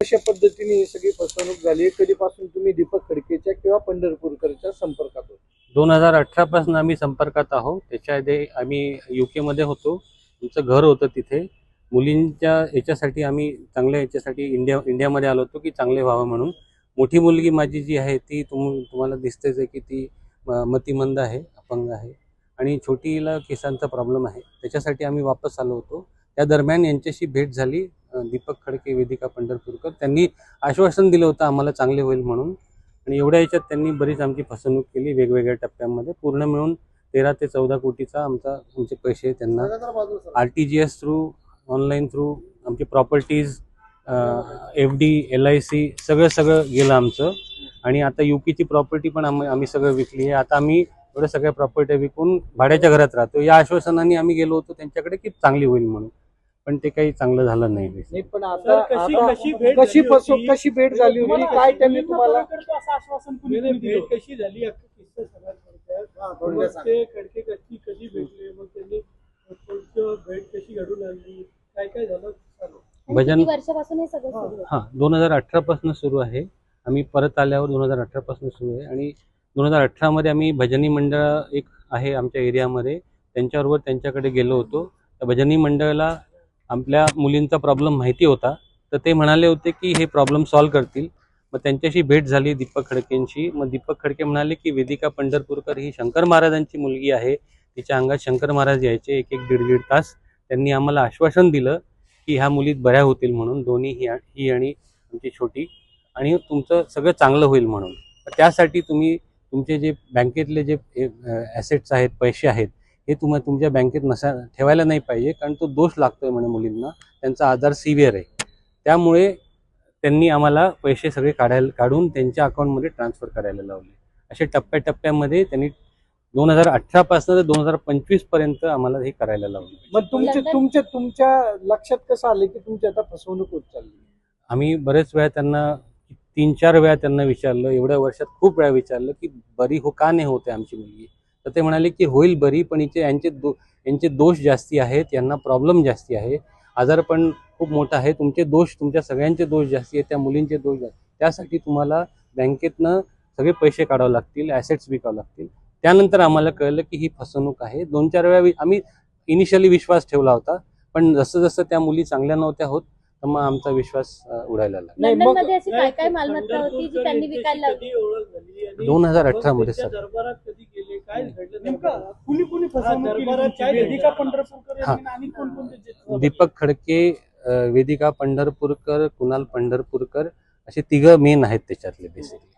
अशा पद्धतीने ही सगळी फसवणूक झाली. कधीपासून तुम्ही दीपक खडकेच्या किंवा पंढरपूरकरच्या संपर्कात होते? दोन हजार अठरापासून आम्ही संपर्कात आहोत. त्याच्या आधी आम्ही यू केमध्ये होतो. आमचं घर होतं तिथे. मुलींच्या याच्यासाठी आम्ही चांगल्या याच्यासाठी इंडिया इंडियामध्ये आलो होतो की चांगले व्हावं म्हणून. मोठी मुलगी माझी जी आहे ती तुम तुम्हाला दिसतेच आहे की ती मतिमंद आहे अपंग आहे. आणि छोटीला केसांचा प्रॉब्लेम आहे. त्याच्यासाठी आम्ही वापस आलो होतो. त्या दरम्यान यांच्याशी भेट झाली. दीपक खडके वेदिका पंढरपूरकर. त्यांनी आश्वासन दिलं होतं आम्हाला चांगले होईल म्हणून. आणि एवढ्या याच्यात त्यांनी बरीच आमची फसवणूक केली वेगवेगळ्या टप्प्यांमध्ये. पूर्ण मिळून तेरा ते चौदा कोटीचा आमचा आमचे पैसे त्यांना R T G S through online through आमची properties F D L I C सगळं सगळं गेलं आमचं. आणि आता युकीची प्रॉपर्टी पण आम्ही आम्ही सगळं विकली आहे. आता आम्ही एवढ्या सगळ्या प्रॉपर्टी विकून भाड्याच्या घरात राहतो. या आश्वासनाने आम्ही गेलो होतो त्यांच्याकडे की चांगली होईल म्हणून. पण ते काही चांगलं झालं नाही. नाही पण आता कशी- भेट कशी झाली होती? कशी भेट झाली होती? काय त्यांनी तुम्हाला असं आश्वासन कुणी कुणी दिलं? भेट कशी झाली? अख्खा किस्सा सगळ्यात थोडक्यात. मग ते खडके कशी कधी भेटले? मग त्यांनी पुढचं भेट कशी घडून आणली? काय काय झालं? सांगा. आणि भजन- किती वर्षापासून हे हां. दोन हजार अठरापासून सुरू आहे. आम्ही परत आल्यावर दोन हजार अठरापासून सुरू आहे. आणि दोन हजार अठरामध्ये आम्ही भजनी मंडळ एक आहे आमच्या एरियामध्ये. त्यांच्याबरोबर त्यांच्याकडे गेलो होतो. त्या भजनी मंडळाला आपल्या मुलींचा प्रॉब्लेम माहिती होता. तर ते म्हणाले होते की हे प्रॉब्लेम सॉल्व्ह करतील. मग त्यांच्याशी भेट झाली दीपक खडकेंशी. मग दीपक खडके म्हणाले की वेदिका पंढरपूरकर ही शंकर महाराजांची मुलगी आहे. तिच्या अंगात शंकर महाराज यायचे एक एक दीड दीड तास. त्यांनी आम्हाला आश्वासन दिलं की ह्या मुलीत बऱ्या होतील म्हणून. दोन्ही ही ही आणि आमची छोटी. आणि तुमचं सगळं चांगलं होईल म्हणून. तर त्यासाठी तुम्ही तुमचे जे बँकेतले जे ॲसेट्स आहेत पैसे आहेत हे तुम्हा तुमच्या बँकेत नसा ठेवायला नाही पाहिजे कारण तो दोष लागतोय म्हणे मुलींना. त्यांचा आधार सिव्हिअर आहे. त्यामुळे त्यांनी आम्हाला पैसे सगळे काढायला काढून त्यांच्या अकाउंटमध्ये ट्रान्सफर करायला लावले. असे टप्प्याटप्प्यामध्ये त्यांनी दोन हजार अठरापासून ते दोन हजार पंचवीसपर्यंत आम्हाला हे करायला लावले. मग तुमचे तुमच्या तुमच्या लक्षात कसं आलं की तुमची आता फसवणूक होत चालली? आम्ही बरेच वेळा त्यांना तीन चार वेळा त्यांना विचारलं एवढ्या वर्षात खूप वेळा विचारलं की बरी हो का नाही होते आमची मुलगी? तर ते म्हणाले की होईल बरी पण हिचे यांचे दो यांचे दोष जास्ती आहेत यांना प्रॉब्लेम जास्ती आहे. आजारपण खूप मोठा आहे. तुमचे दोष तुमच्या सगळ्यांचे दोष जास्ती आहेत त्या मुलींचे दोष जास्त त्यासाठी तुम्हाला बँकेतनं सगळे पैसे काढावे लागतील ॲसेट्स विकावं लागतील. त्यानंतर आम्हाला कळलं की ही फसवणूक आहे. दोन चार वेळा वि- आम्ही इनिशियली विश्वास ठेवला होता पण जसं जसं त्या मुली चांगल्या नव्हत्या होत तर मग आमचा विश्वास उडायला लागला नाही, मग- मध्ये अशी काय काय मालमत्ता होती जी त्यांनी विकायला लावली झाली आणि 2018 मध्ये, सर. त्यांच्या दरबारात कधी गेले काय घडलं नेमका दरबारात? कुणी कुणी फसवणूक केली दरबारात तुमची? काय वेदिका घडलं? पंढरपूरकर हा. यांनी आणि कोण कोणते जे- दीपक खडके अं, वेदिका पंढरपूरकर कुणाल पंढरपूरकर असे तिघं मेन आहेत त्याच्यातले बेसिकली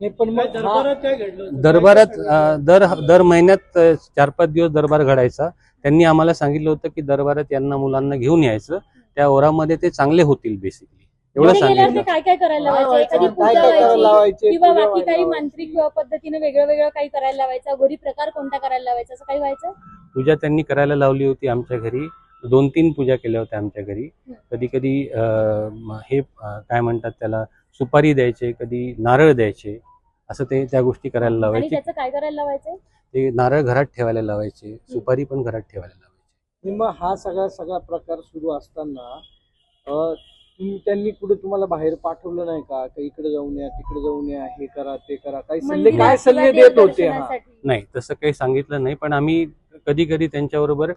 नाही पण काय मग दरबारात काय घडलं होतं? दरबारात काय- काय अं, दर दर महिन्यात चार पाच दिवस दरबार घडायचा त्यांनी आम्हाला सांगितलं होतं की दरबारात यांना मुलांना घेऊन यायचं त्या ओरामध्ये ते चांगले होतील बेसिकली एवढं तिथे गेल्यावर ते सांगितलं काय काय करायला लावायचं? एखादी? काय पूजा काय करायला व्हायची लावायचे किंवा पूजा बाकी काही व्हायला मांत्रिक पद्धतीने वेगळं वेगळं काही करायला लावायचं? घरी प्रकार कोणता करायला लावायचा? असं काही व्हायचं? पूजा त्यांनी करायला लावली होती आमच्या घरी. दोन तीन पूजा केल्या होत्या आमच्या घरी. कधी कधी हे अं, काय म्हणतात त्याला सुपारी द्यायचे कधी नारळ द्यायचे. असं ते त्या गोष्टी करायला आणि लावायचे. त्याचं काय करायला लावायचं? ते नारळ घरात ठेवायला लावायचे. सुपारी पण घरात ठेवायला लावायचे आणि मग हा सगळा सगळा प्रकार सुरू असताना त्यांनी कुठे तुम्हाला बाहेर पाठवलं नाही का? का इकडे जाऊन या तिकडे जाऊन या हे करा ते करा? काही सल्ले मंदिरात काय सल्ले देत होते हा. नाही तसं काही सांगितलं नाही पण आम्ही कधी कधी त्यांच्याबरोबर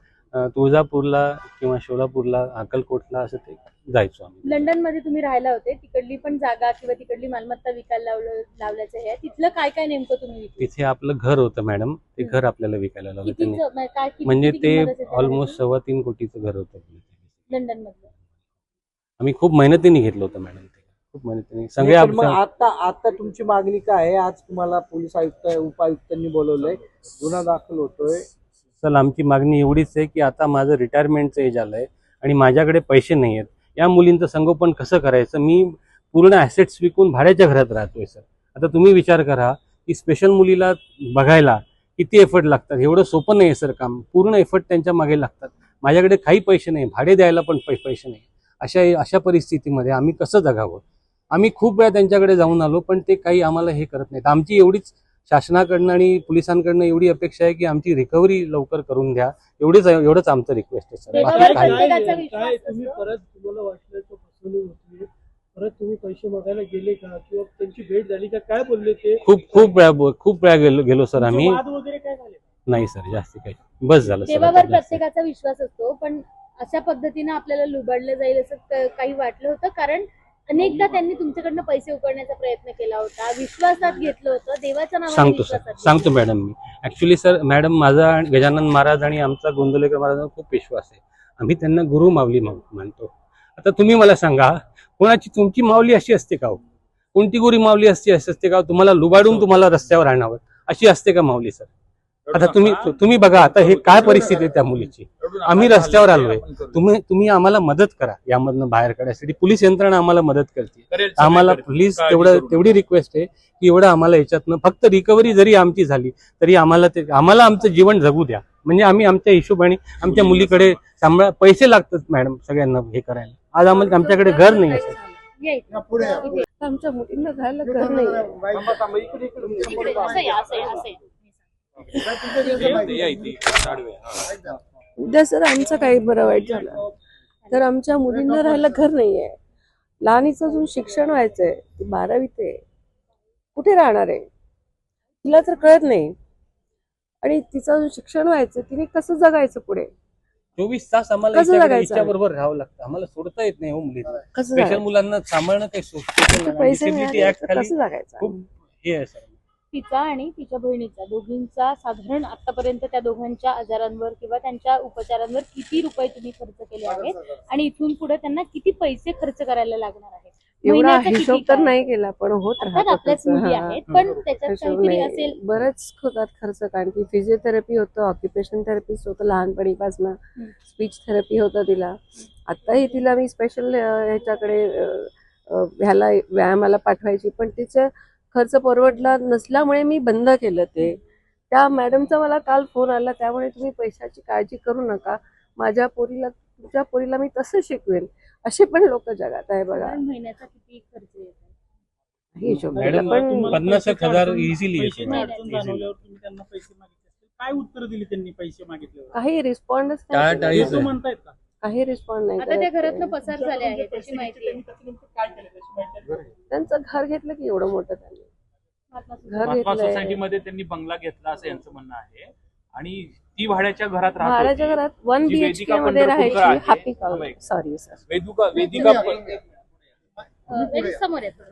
तुळजापूरला किंवा सोलापूरला अक्कलकोटला असं ते जायचो आम्ही. लंडनमध्ये तुम्ही राहायला होते तिकडली पण जागा किंवा तिकडली मालमत्ता विकायला लावलं लावल्याचं हे आहे. तिथलं काय काय नेमकं तुम्ही विकलं? तिथे आपलं घर होतं मॅडम ते. घर आपल्याला विकायला लावलं. त्यांनी म्हणजे काय किती- म्हणजे किती ते असेल ऑलमोस्ट? सव्वा तीन कोटीचं घर होतं लंडन मधलं आम्ही खूप मेहनतीने घेतलं होतं मॅडम ते. खूप मेहनतीने. सगळे नाही, पण मग आप- आता आता तुमची मागणी काय आहे? आज तुम्हाला पोलीस आयुक्त उपायुक्तांनी बोलवलंय. गुन्हा दाखल होतोय. चल आमची मागणी एवढीच आहे की आता माझं रिटायरमेंटचं एज आलंय आणि माझ्याकडे पैसे नाही आहेत या मुलींचं संगोपन कसं करायचं? मी पूर्ण ॲसेट्स विकून भाड्याच्या घरात राहतोय सर आता तुम्ही विचार करा की स्पेशल मुलीला बघायला किती एफर्ट लागतात? एवढं सोपं नाही आहे सर काम. पूर्ण एफर्ट त्यांच्या मागे लागतात. माझ्याकडे काही पैसे नाही भाडे द्यायला पण पै पैसे नाही. अशा अशा परिस्थितीमध्ये आम्ही कसं जगावं? आम्ही खूप वेळा त्यांच्याकडे जाऊन आलो पण ते काही आम्हाला हे करत नाहीत. आमची एवढीच शासनाकडनं आणि पोलिसांकडनं एवढी अपेक्षा आहे की आमची रिकव्हरी लवकर करून घ्या. एवढीच एवढंच आमचं रिक्वेस्ट आहे सर बाकी काही. परत तुम्ही पैसे मागायला गेले का? किंवा त्यांची भेट झाली का? काय बोलले ते? खूप खूप वेळा खूप वेळा गेलो गेलो सर आम्ही. नाही सर जास्त काही. बस झालं सर देवावर आता जास्त. प्रत्येकाचा विश्वास असतो पण अशा पद्धतीने आपल्याला लुबाडलं जाईल असं काही वाटलं होतं? कारण अनेकदा त्यांनी तुमच्याकडनं पैसे उकळण्याचा प्रयत्न केला होता. विश्वासात घेतलं होतं. देवाच्या नावाने सांगतो सर. सांगतो मॅडम मी. ऍक्च्युली सर मॅडम माझा गजानन महाराज आणि आमचा गोंदलेकर महाराजांना खूप विश्वास आहे. आम्ही त्यांना गुरु माऊली मान- मानतो. आता तुम्ही मला सांगा कोणाची तुमची माऊली अशी असते का हो? कोणती गुरी माऊली असते अशी असते का तुम्हाला लुबाडून तुम्हाला रस्त्यावर आणावं. अशी असते का माऊली सर? आता तुम्ही तुम्ही बघा आता हे काय परिस्थिती आहे त्या मुलीची? आम्ही रस्त्यावर आलोय. तुम्ही तुम्ही आम्हाला मदत करा यामधनं बाहेर काढण्यासाठी. पोलीस यंत्रणा आम्हाला मदत करते. आम्हाला प्लीज तेवढं तेवढी रिक्वेस्ट आहे की एवढं आम्हाला याच्यातनं फक्त रिकव्हरी जरी आमची झाली तरी आम्हाला ते आम्हाला आमचं जीवन जगू द्या. म्हणजे आम्ही आमच्या हिशोबाने आमच्या मुलीकडे सांभाळ पैसे लागतात मॅडम सगळ्यांना हे करायला. आज आम्हाला आमच्याकडे घर नाही. इथे. आमच्या मुलींना घर नाही. उद्या सर आमचं काही बरं वाईट झालं तर आमच्या मुलींना राहायला घर नाहीये. लहानीचं अजून शिक्षण व्हायचंय. ती बारावीत आहे. कुठे राहणार आहे? तिला तर कळत नाही. आणि तिचं अजून शिक्षण व्हायचं तिने कसं जगायचं पुढे? चोवीस तास आम्हाला कसं जगायचं? बरोबर राहावं लागतं. आम्हाला सोडता येत नाही हो मुलींना कसं स्पेशल जगायचं? मुलांना सांभाळणं काही किती पैसे मिळाले तर खाली कसं जगायचं? खूप हे आहे सर. तिचा आणि तिच्या बहिणीचा दोघींचा साधारण आतापर्यंत त्या दोघांच्या आजारांवर किंवा त्यांच्या उपचारांवर किती रुपये तुम्ही खर्च केले आहेत आणि इथून पुढे त्यांना किती पैसे खर्च करायला लागणार आहेत एवढा हिशोब तर? नाही केला पण होत आपल्याच. मुली. आहेत पण त्याच्यात काहीतरी. असेल बरंच होतात खर्च कारण की फिजिओथेरपी होतं ऑक्युपेशन थेरपिस्ट होतं लहानपणीपासून. स्पीच थेरपी होतं तिला आताही तिला मी स्पेशल ह्याच्याकडे ह्याला व्यायामाला पाठवायची पण तिचं खर्च परवडला नसल्यामुळे मी बंद केलं ते. त्या मॅडमचा मला काल फोन आला त्यामुळे तुम्ही पैशाची काळजी करू नका. माझ्या पोरीला तुमच्या पोरीला मी तसं शिकवेन. असे पण लोक जगात आहे बघा. महिन्याचा किती खर्च येतो हे पन्नास एक हजार मागितले असतील. काय उत्तर दिली त्यांनी पैसे मागितल्यावर? काही रिस्पॉन्डच. म्हणतायत का? काही रिस्पॉन्ड नाही आता त्या करत घरातनं ते. पसार झाले आहे त्याची माहिती आहे घर घेतलं की एवढं मोठं त्यांनी महात्मा फुले. घर महात्मा घेतलंय सोसायटीमध्ये त्यांनी बंगला घेतला असं यांचं म्हणणं आहे आणि ती भाड्याच्या घरात राहत भाड्याच्या होती. घरात वन जी बीएचके वेदिका मध्ये पंढरपूरकर राहायची आहे. हॅपी थांबा एक. सॉरी सर वेदिका वेदिका अं, लगेच समोर येतो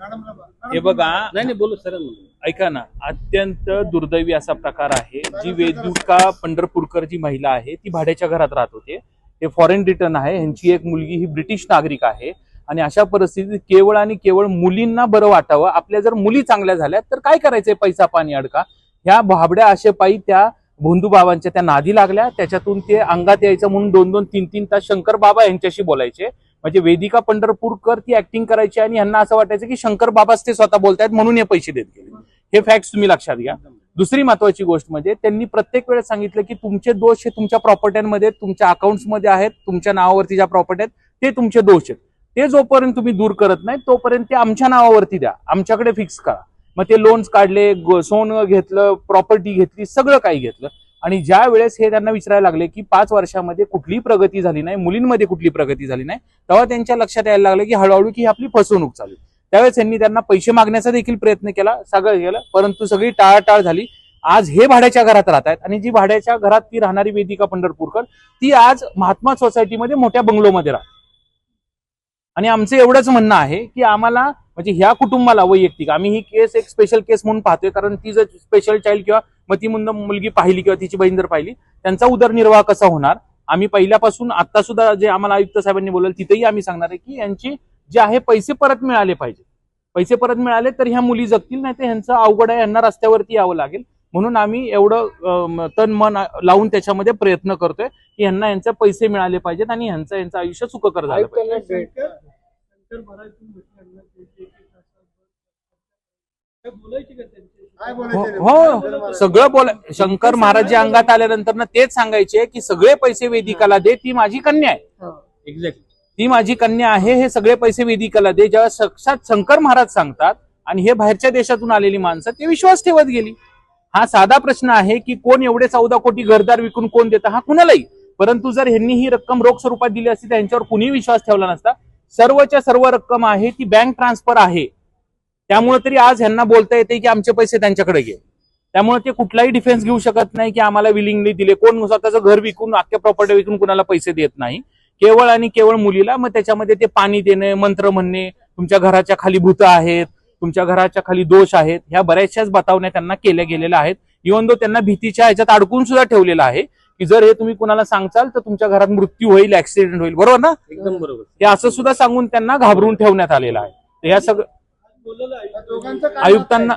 हे बघा नाही नाही बोलू सर ऐका ना अत्यंत दुर्दैवी असा प्रकार आहे जी वेदिका पंढरपूरकर जी महिला आहे ती भाड्याच्या घरात राहत होते हे फॉरेन रिटर्न आहे. ह्यांची एक मुलगी ही ब्रिटिश नागरिक आहे. आणि अशा परिस्थितीत केवळ आणि केवळ मुलींना बरं वाटावं. आपल्या जर मुली चांगल्या झाल्या तर काय करायचंय पैसा पाणी अडका? ह्या भाबड्या आशेपायी त्या भोंदू बाबांच्या त्या नादी लागल्या. त्याच्यातून ते अंगात यायचं म्हणून दोन दोन तीन तीन तास शंकर बाबा यांच्याशी बोलायचे. म्हणजे वेदिका पंढरपूरकर ती ऍक्टिंग करायची आणि यांना असं वाटायचं की शंकर बाबाच ते स्वतः बोलतायत म्हणून हे पैसे देत गेले. हे फॅक्ट तुम्ही लक्षात घ्या. दुसरी महत्वाची गोष्ट म्हणजे त्यांनी प्रत्येक वेळेस सांगितलं की तुमचे दोष हे तुमच्या प्रॉपर्ट्यांमध्ये तुमच्या अकाउंट्समध्ये आहेत तुमच्या नावावरती ज्या प्रॉपर्टी आहेत ते तुमचे दोष आहेत. ते जोपर्यंत तुम्ही दूर करत नाही तोपर्यंत ते आमच्या नावावरती द्या. आमच्याकडे फिक्स करा. मग ते लोन्स काढले सोनं घेतलं प्रॉपर्टी घेतली सगळं काही घेतलं. आणि ज्या वेळेस हे त्यांना विचारायला लागले की पाच वर्षामध्ये कुठलीही प्रगती झाली नाही मुलींमध्ये कुठली प्रगती झाली नाही तेव्हा त्यांच्या लक्षात यायला लागलं की हळूहळू की ही आपली फसवणूक चालू त्यावेळेस त्यांनी त्यांना पैसे मागण्याचा देखील प्रयत्न केला सगळं केलं. परंतु सगळी टाळाटाळ झाली. आज हे भाड्याच्या घरात राहत आहेत. आणि जी भाड्याच्या घरात ती राहणारी वेदिका पंढरपूरकर ती आज महात्मा सोसायटीमध्ये मोठ्या बंगलोमध्ये राहते. आणि आमचं एवढंच म्हणणं आहे की आम्हाला म्हणजे ह्या कुटुंबाला वैयक्तिक आम्ही ही केस एक स्पेशल केस म्हणून पाहतोय कारण ती जर स्पेशल चाइल्ड किंवा मती मुंद मुलगी पाहिली किंवा तिची बहीण जर पाहिली त्यांचा उदरनिर्वाह कसा होणार? आम्ही पहिल्यापासून आता सुद्धा जे आम्हाला आयुक्त साहेबांनी बोललं तिथेही आम्ही सांगणार आहे की यांची जे आहे पैसे परत मिळाले पाहिजे. पैसे परत मिळाले तर ह्या मुली जगतील नाही तर ह्यांचं अवघड आहे यांना रस्त्यावरती यावं लागेल. म्हणून आम्ही एवढं तन मन लावून त्याच्यामध्ये प्रयत्न करतोय की यांना यांचे पैसे मिळाले पाहिजेत आणि ह्यांचं यांचं आयुष्य सुखकर झालं पाहिजे? हो हो. सगळं बोला शंकर महाराज जे अंगात आल्यानंतर ना तेच सांगायचे की सगळे पैसे वेदिकाला दे ती माझी कन्या आहे. हो. एक्झॅक्टली ती माझी कन्या आहे हे सगळे पैसे वेदिकाला दे जेव्हा साक्षात शंकर महाराज सांगतात आणि हे बाहेरच्या देशातून आलेली माणसं ते विश्वास ठेवत गेली. हा साधा प्रश्न आहे की कोण एवढे चौदा कोटी घरदार विकून कोण देतं हा कुणालाही. परंतु जर ह्यांनी ही रक्कम रोख स्वरूपात दिली असती त्यांच्यावर कुणीही कुणी विश्वास ठेवला नसता. सर्वच्या सर्व रक्कम आहे ती बँक ट्रान्सफर आहे. त्यामुळे तरी आज ह्यांना बोलता येते की आमचे पैसे त्यांच्याकडे घे. त्यामुळे ते कुठलाही डिफेन्स घेऊ शकत नाही की आम्हाला विलिंगली दिले. कोण स्वतःचं घर विकून अख्ख्या प्रॉपर्टी विकून कुणाला पैसे देत नाही. केवळ आणि केवळ मुलीला मग त्याच्यामध्ये ते पाणी देणे मंत्र म्हणणे तुमच्या घराच्या खाली भूत आहेत तुमच्या घराच्या खाली दोष आहेत ह्या बऱ्याचशाच बतावण्या त्यांना केल्या गेलेल्या आहेत. इव्हन दो त्यांना भीतीच्या ह्याच्यात अडकून सुद्धा ठेवलेलं आहे की जर हे तुम्ही कुणाला सांगचाल तर तुमच्या घरात मृत्यू होईल ऍक्सिडेंट होईल. बरोबर ना? एकदम बरोबर. हे असं सुद्धा सांगून त्यांना घाबरून ठेवण्यात आलेलं आहे. ह्या सगळं बोललेलं आहे. दोघांचं काय आयुक्तांना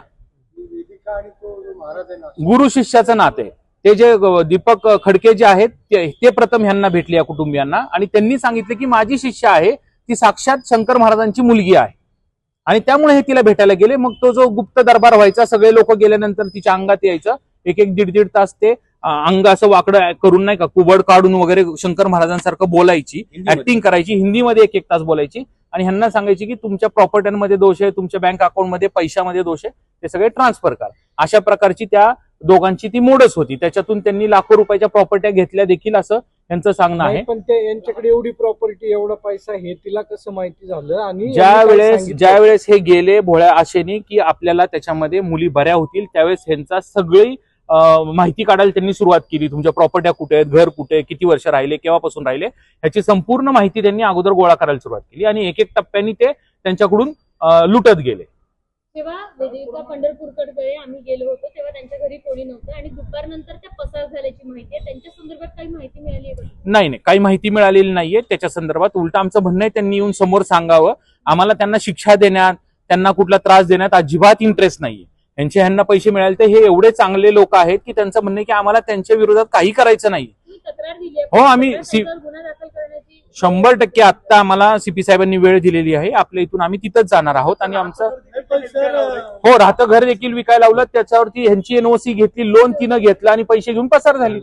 गुरु शिष्याचं नाते. ते जे दीपक खडके जे आहेत ते प्रथम ह्यांना भेटले या कुटुंबियांना. आणि त्यांनी सांगितले की माझी शिष्य आहे ती साक्षात शंकर महाराजांची मुलगी आहे. आणि त्यामुळे हे तिला भेटायला गेले. मग तो जो गुप्त दरबार व्हायचा सगळे लोक गेल्यानंतर तिच्या अंगात यायचं. एक एक दीड दीड तास ते अंग असं वाकडं करून नाही का कुबड काढून वगैरे शंकर महाराजांसारखं बोलायची. ऍक्टिंग करायची. हिंदीमध्ये एक एक तास बोलायची. आणि ह्यांना सांगायची की तुमच्या प्रॉपर्ट्यांमध्ये दोष आहे तुमच्या बँक अकाउंटमध्ये पैशामध्ये दोष आहे ते सगळे ट्रान्सफर करा. अशा प्रकारची त्या दोघांची ती मोडच होती. त्याच्यातून त्यांनी लाखो रुपयाच्या प्रॉपर्ट्या घेतल्या देखील असं त्यांचं सांगणं आहे. पण ते यांच्याकडे एवढी प्रॉपर्टी एवढा पैसा हे तिला कसं माहिती झालं? आणि ज्या वेळेस? ज्या वेळेस हे गेले भोळ्या आशेने की आपल्याला त्याच्यामध्ये मुली बऱ्या होतील त्यावेळेस ह्यांचा सगळी माहिती काढायला त्यांनी सुरुवात केली. तुमच्या प्रॉपर्ट्या कुठे आहेत घर कुठे किती वर्ष राहिले केव्हापासून राहिले ह्याची संपूर्ण माहिती त्यांनी अगोदर गोळा करायला सुरुवात केली आणि एक एक टप्प्याने ते त्यांच्याकडून लुटत गेले. तेव्हा पंढरपूरकडे आम्ही गेलो होतो तेव्हा त्यांच्या घरी कोणी नव्हतं आणि दुपारनंतर त्या पसार झाल्याची माहिती आहे. त्यांच्या संदर्भात काही माहिती मिळाली? नाही नाही. काही माहिती मिळालेली नाहीये त्याच्या संदर्भात. उलट आमचं म्हणणं आहे त्यांनी येऊन समोर सांगावं. आम्हाला त्यांना शिक्षा देण्यात त्यांना कुठला त्रास देण्यात अजिबात इंटरेस्ट नाहीये यांचे ह्यांना पैसे मिळाले तर हे एवढे चांगले लोक आहेत की त्यांचं म्हणणं की आम्हाला त्यांच्या विरोधात काही करायचं नाही. हो, आम्ही शंभर टक्के आत्ता आम्हाला सीपी साहेबांनी वेळ दिलेली आहे. आपल्या इथून आम्ही तिथंच जाणार आहोत आणि आमचं हो राहतं घर देखील विकायला लावलं. त्याच्यावरती ह्यांची एनओसी घेतली लोन तिनं घेतलं आणि पैसे घेऊन पसार झाली.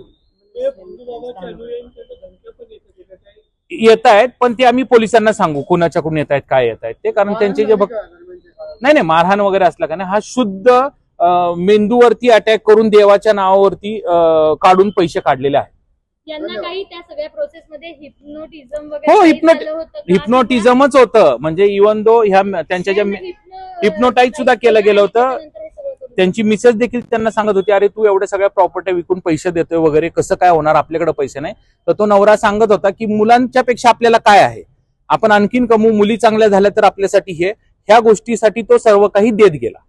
ते येत आहेत पण ते आम्ही पोलिसांना सांगू कोणाच्याकडून येत आहेत काय येत आहेत. ते कारण त्यांचे जे भक्त नाही नाही मारहाण वगैरे असला का नाही हा शुद्ध मेंदूवरती अटॅक करून देवाच्या नावावरती काढून पैसे काढलेले आहेत. यांना काही त्या सगळ्या प्रोसेस मध्ये हिप्नोटिझम हो? हिप्नोटिझमच होतं म्हणजे इवन दो ह्या त्यांच्या ज्या hypnotize सुद्धा केलं गेलं होतं. हे त्यांची मिसेस देखील त्यांना सांगत होती अरे तू एवढ्या सगळ्या प्रॉपर्टी विकून पैसे देतोय वगैरे कसं काय होणार? आपल्याकडे पैसे नाही. तर तो नवरा सांगत होता की मुलांच्या पेक्षा आपल्याला काय आहे? आपण आणखीन कमवू मुली चांगल्या झाल्या तर आपल्यासाठी हे ह्या गोष्टीसाठी तो सर्व काही देत गेला.